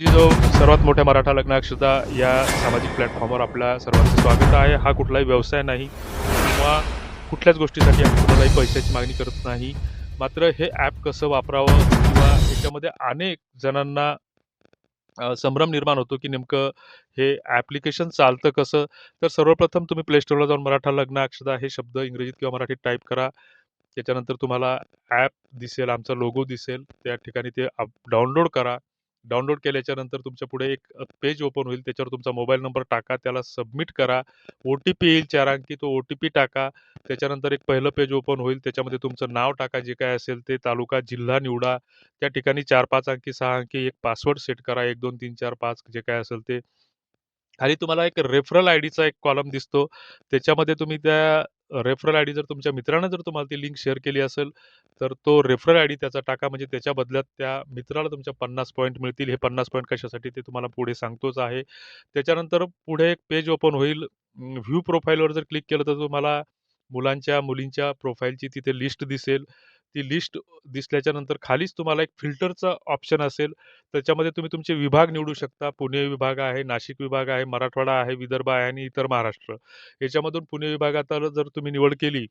जो सर्वात मोठ्या मराठा लग्न अक्षता या सामाजिक प्लॅटफॉर्मवर आपल्या सर्वांचं स्वागत आहे. हा कुठलाही व्यवसाय नाही किंवा कुठल्याच गोष्टीसाठी आम्ही कुणालाही पैशाची मागणी करत नाही. मात्र हे ॲप कसं वापरावं किंवा याच्यामध्ये अनेक जणांना संभ्रम निर्माण होतो की नेमकं हे ॲप्लिकेशन चालतं कसं? तर सर्वप्रथम तुम्ही प्लेस्टोरला जाऊन मराठा लग्न अक्षता हे शब्द इंग्रजीत किंवा मराठीत टाईप करा. त्याच्यानंतर तुम्हाला ॲप दिसेल आमचा लोगो दिसेल. त्या ठिकाणी ते डाउनलोड करा. डाउनलोड केल्याच्यानंतर तुमच्यापुढे एक पेज ओपन होईल. त्याच्यावर तुमचा मोबाईल नंबर टाका त्याला सबमिट करा. ओ टी पी येईल चार अंकी तो ओ टी पी टाका. त्याच्यानंतर एक पहिलं पेज ओपन होईल. त्याच्यामध्ये तुमचं नाव टाका जे काय असेल ते तालुका जिल्हा निवडा. त्या ठिकाणी चार पाच अंकी सहा अंकी एक पासवर्ड सेट करा. एक दोन तीन चार पाच जे काय असेल ते. खाली तुम्हाला एक रेफरल आय डीचा एक कॉलम दिसतो. त्याच्यामध्ये तुम्ही त्या रेफरल आय डी जर तुमच्या मित्रानं जर तुम्हाला ती लिंक शेअर केली असेल तर तो रेफरल आय डी त्याचा टाका. म्हणजे त्याच्या बदल्यात त्या मित्राला तुमच्या पन्नास पॉईंट मिळतील. हे पन्नास पॉईंट कशासाठी ते तुम्हाला पुढे सांगतोच आहे. त्याच्यानंतर पुढे एक पेज ओपन होईल. व्ह्यू प्रोफाईलवर जर क्लिक केलं तर तुम्हाला मुलांच्या मुलींच्या प्रोफाईलची तिथे लिस्ट दिसेल. ती लिस्ट दिसल्याच्या नंतर खालीच तुम्हाला एक फिल्टरचं ऑप्शन असेल. त्याच्यामध्ये तुम्ही तुमचे विभाग निवडू शकता. पुणे विभाग आहे नाशिक विभाग आहे मराठवाडा आहे विदर्भ आहे आणि इतर महाराष्ट्र. याच्यामधून पुणे विभागात जर तुम्ही निवड केली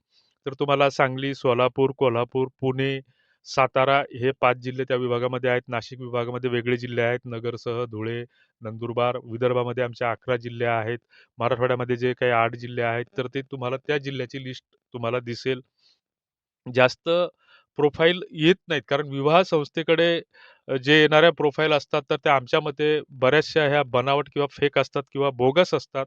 तर तुम्हाला सांगली सोलापूर कोल्हापूर पुणे सातारा हे पाच जिल्हे त्या विभागामध्ये आहेत. नाशिक विभागामध्ये वेगळे जिल्हे आहेत. नगरसह धुळे नंदुरबार विदर्भामध्ये आमच्या अकरा जिल्हे आहेत. मराठवाड्यामध्ये जे काही आठ जिल्हे आहेत तर ते तुम्हाला त्या जिल्ह्याची लिस्ट तुम्हाला दिसेल. जास्त प्रोफाईल येत नाहीत. कारण विवाह संस्थेकडे जे येणाऱ्या प्रोफाईल असतात तर त्या आमच्या मते बऱ्याचशा ह्या बनावट किंवा फेक असतात किंवा बोगस असतात.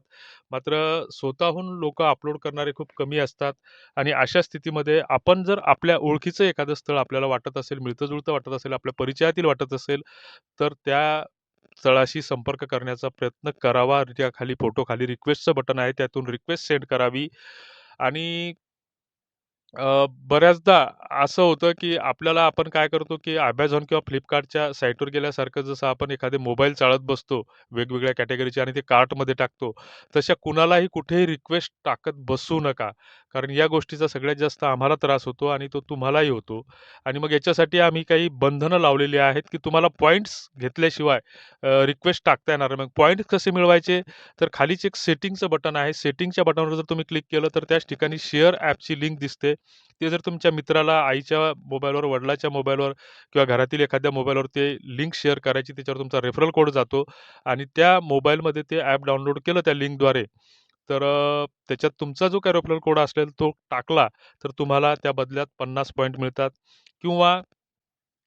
मात्र स्वतःहून लोक अपलोड करणारे खूप कमी असतात. आणि अशा स्थितीमध्ये आपण जर आपल्या ओळखीचं एखादं स्थळ आपल्याला वाटत असेल मिळतं जुळतं वाटत असेल आपल्या परिचयातील वाटत असेल तर त्या स्थळाशी संपर्क करण्याचा प्रयत्न करावा. त्या खाली फोटो खाली रिक्वेस्टचं बटन आहे त्यातून रिक्वेस्ट सेंड करावी. आणि अ, बऱ्याचदा असं होतं की आपल्याला आपण काय करतो की Amazon किंवा Flipkartच्या साईटवर गेल्यासारखं जसं आपण एखादे मोबाईल चाळत बसतो वेगवेगळ्या कॅटेगरीचे आणि ते कार्टमध्ये टाकतो तशा कुणालाही कुठेही रिक्वेस्ट टाकत बसू नका. कारण या गोष्टीचा सगळ्यात जास्त आम्हाला त्रास होतो आणि तो तुम्हालाही होतो. आणि मग याच्यासाठी आम्ही काही बंधनं लावलेली आहेत की तुम्हाला पॉईंट्स घेतल्याशिवाय रिक्वेस्ट टाकता येणार मग पॉईंट्स कसे मिळवायचे? तर खालीच एक सेटिंगचं बटन आहे. सेटिंगच्या बटनवर जर तुम्ही क्लिक केलं तर त्याच ठिकाणी शेअर ॲपची लिंक दिसते. ते जर तुमच्या मित्राला आईच्या मोबाईलवर वडिलाच्या मोबाईलवर किंवा घरातील एखाद्या मोबाईलवर ते लिंक शेअर करायची त्याच्यावर तुमचा रेफरल कोड जातो. आणि त्या मोबाईलमध्ये ते ॲप डाउनलोड केलं त्या लिंकद्वारे तर अ, त्याच्यात तुमचा जो कॅरोप्लर कोड असेल तो टाकला तर तुम्हाला त्या बदल्यात पन्नास पॉईंट मिळतात किंवा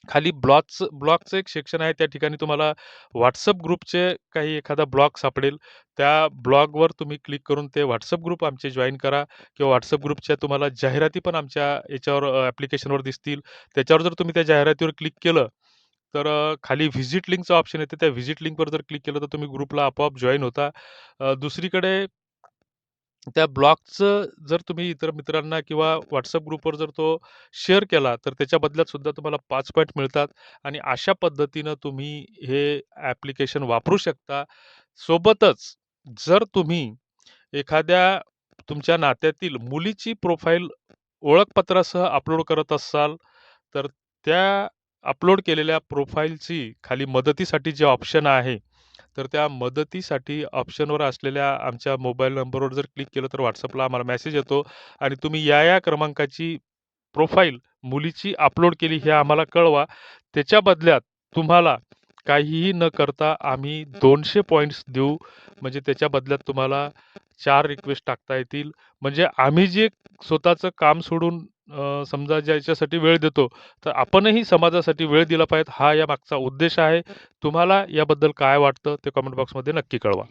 खाली ब्लॉगचं ब्लॉगचं एक सेक्शन आहे त्या ठिकाणी तुम्हाला व्हॉट्सअप ग्रुपचे काही एखादा ब्लॉग सापडेल. त्या ब्लॉगवर तुम्ही क्लिक करून ते व्हॉट्सअप ग्रुप आमचे जॉईन करा किंवा व्हॉट्सअप ग्रुपच्या तुम्हाला जाहिराती पण आमच्या याच्यावर ॲप्लिकेशनवर दिसतील. त्याच्यावर जर तुम्ही त्या जाहिरातीवर क्लिक केलं तर अ, खाली व्हिजिट लिंकचं ऑप्शन येते. त्या व्हिजिट लिंकवर जर क्लिक केलं तर तुम्ही ग्रुपला आपोआप जॉईन होता. अ, दुसरीकडे त्या ब्लॉगचं जर तुम्ही इतर मित्रांना किंवा व्हॉट्सअप ग्रुपवर जर तो शेअर केला तर त्याच्या बदल्यात सुद्धा तुम्हाला पाच पॉईंट मिळतात आणि अशा पद्धतीनं तुम्ही हे ॲप्लिकेशन वापरू शकता. सोबतच जर तुम्ही एखाद्या तुमच्या नात्यातील मुलीची प्रोफाईल ओळखपत्रासह अपलोड करत असाल तर त्या अपलोड केलेल्या प्रोफाईलची खाली मदतीसाठी जे ऑप्शन आहे तर त्या मदतीसाठी ऑप्शनवर असलेल्या आमच्या मोबाईल नंबरवर जर क्लिक केलं तर व्हॉट्सअपला आम्हाला मेसेज येतो आणि तुम्ही या या क्रमांकाची प्रोफाईल मुलीची अपलोड केली हे आम्हाला कळवा. त्याच्या बदल्यात तुम्हाला काहीही न करता आम्ही दोनशे पॉईंट्स देऊ. म्हणजे त्याच्या बदल्यात तुम्हाला चार रिक्वेस्ट टाकता येतील. म्हणजे आम्ही जे स्वतःचं काम सोडून समजा ज्याच्यासाठी वेळ देतो तर आपणही समाजासाठी वेळ दिला पाहिजे. हा या मागचा उद्देश आहे. तुम्हाला याबद्दल काय वाटतं ते कमेंट बॉक्समध्ये नक्की कळवा.